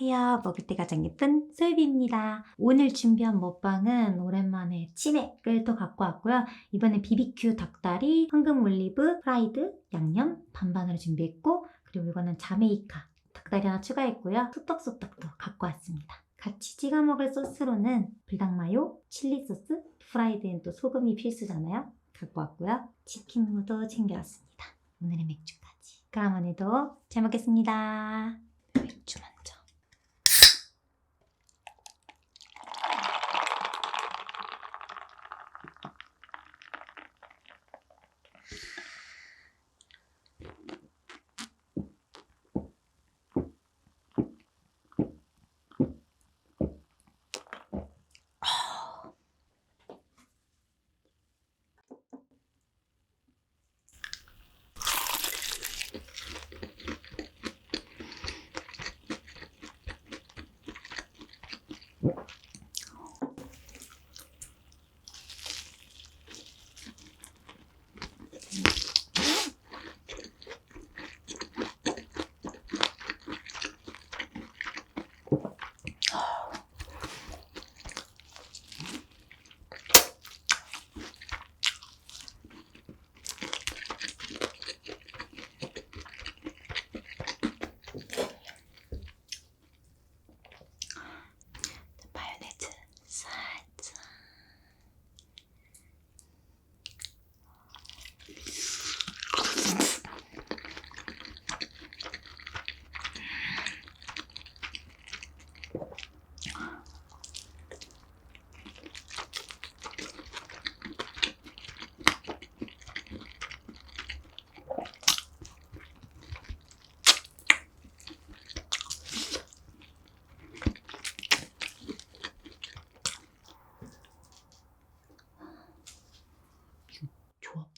안녕하세요. 먹을 때 가장 예쁜 솔비입니다. 오늘 준비한 먹방은 오랜만에 치맥을 또 갖고 왔고요. 이번에 BBQ 닭다리, 황금 올리브, 프라이드, 양념 반반으로 준비했고 그리고 이거는 자메이카 닭다리 하나 추가했고요. 소떡소떡도 갖고 왔습니다. 같이 찍어 먹을 소스로는 불닭마요, 칠리 소스, 프라이드엔 또 소금이 필수잖아요. 갖고 왔고요. 치킨무도 챙겨왔습니다. 오늘의 맥주까지. 그럼 오늘도 잘 먹겠습니다.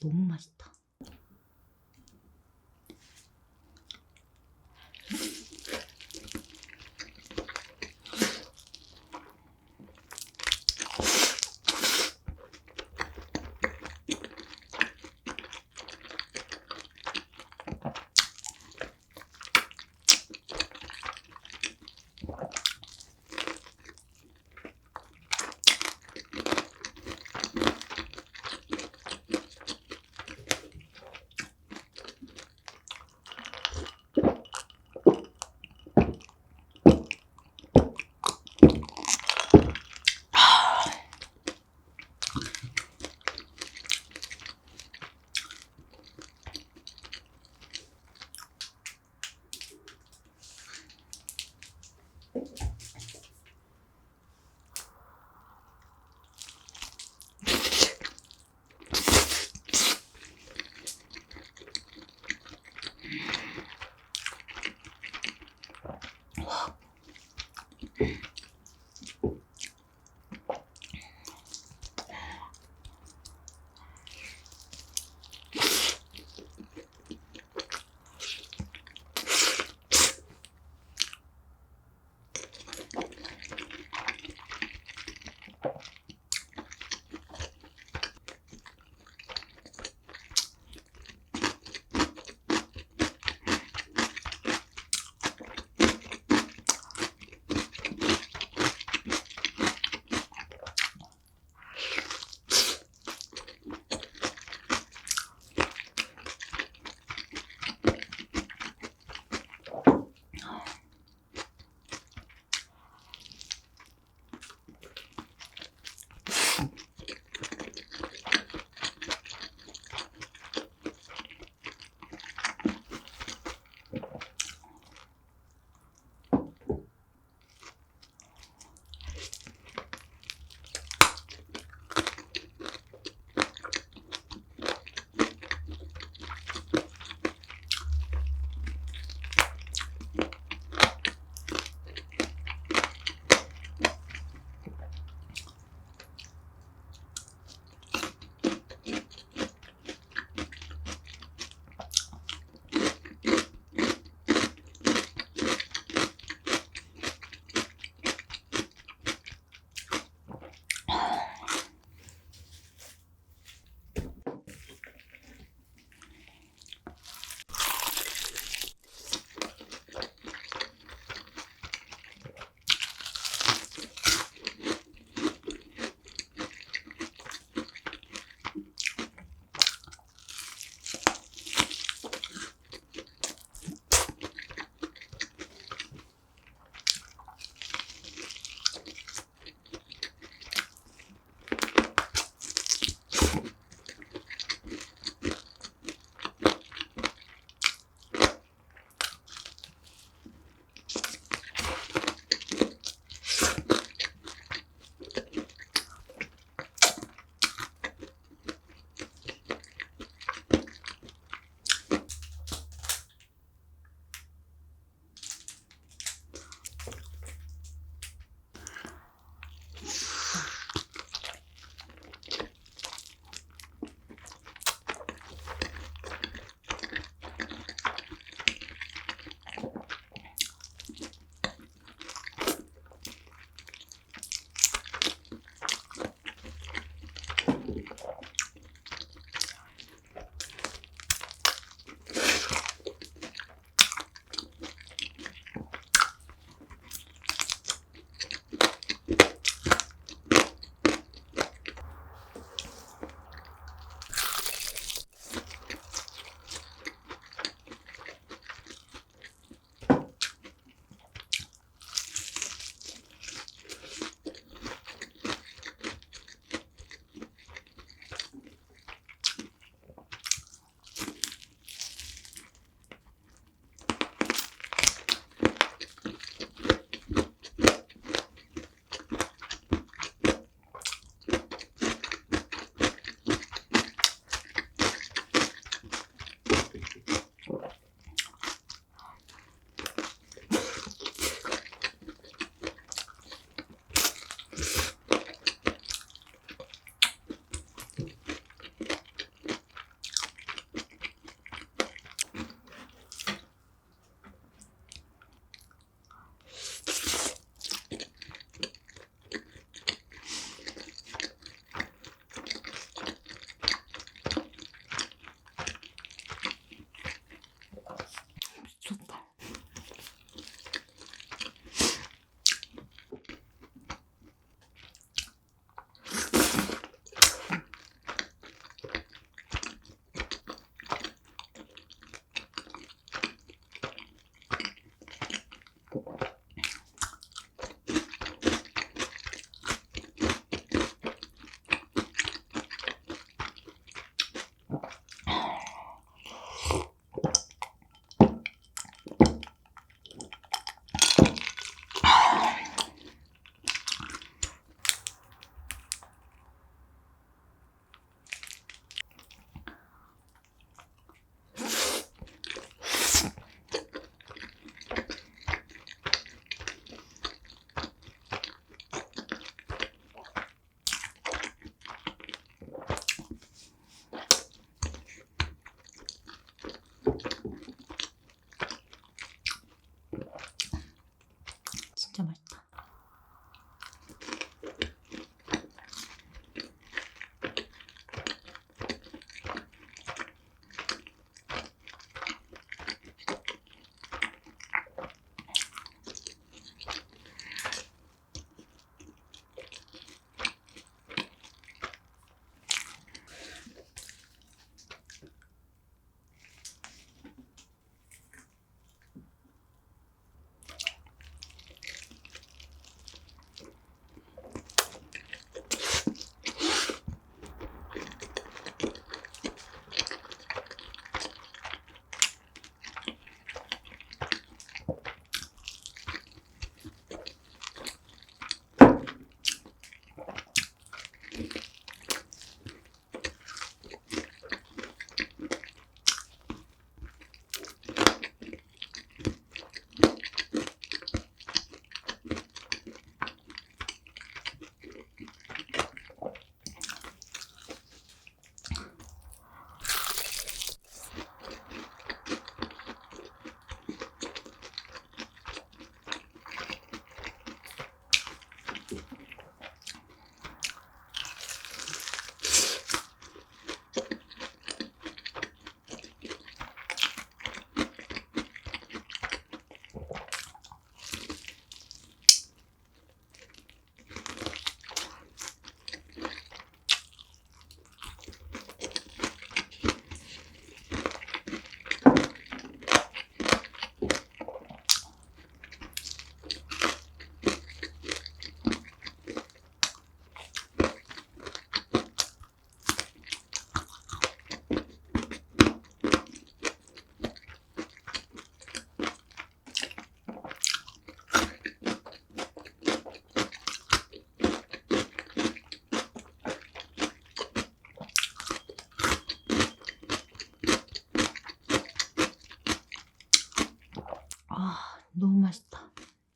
너무 맛있다.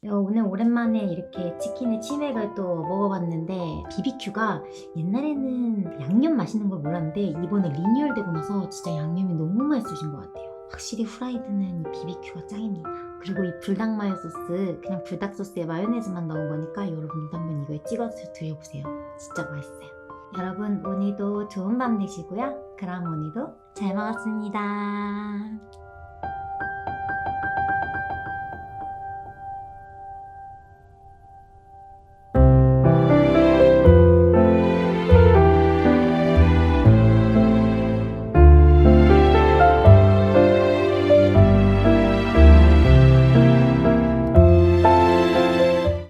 야, 오늘 오랜만에 이렇게 치킨에 치맥을 또 먹어봤는데 BBQ가 옛날에는 양념 맛있는 걸 몰랐는데 이번에 리뉴얼 되고 나서 진짜 양념이 너무 맛있으신 것 같아요. 확실히 후라이드는 이 BBQ가 짱입니다. 그리고 이 불닭 마요 소스 그냥 불닭 소스에 마요네즈만 넣은 거니까 여러분도 한번 이거에 찍어서 드셔보세요. 진짜 맛있어요. 여러분 오늘도 좋은 밤 되시고요. 그럼 오늘도 잘 먹었습니다.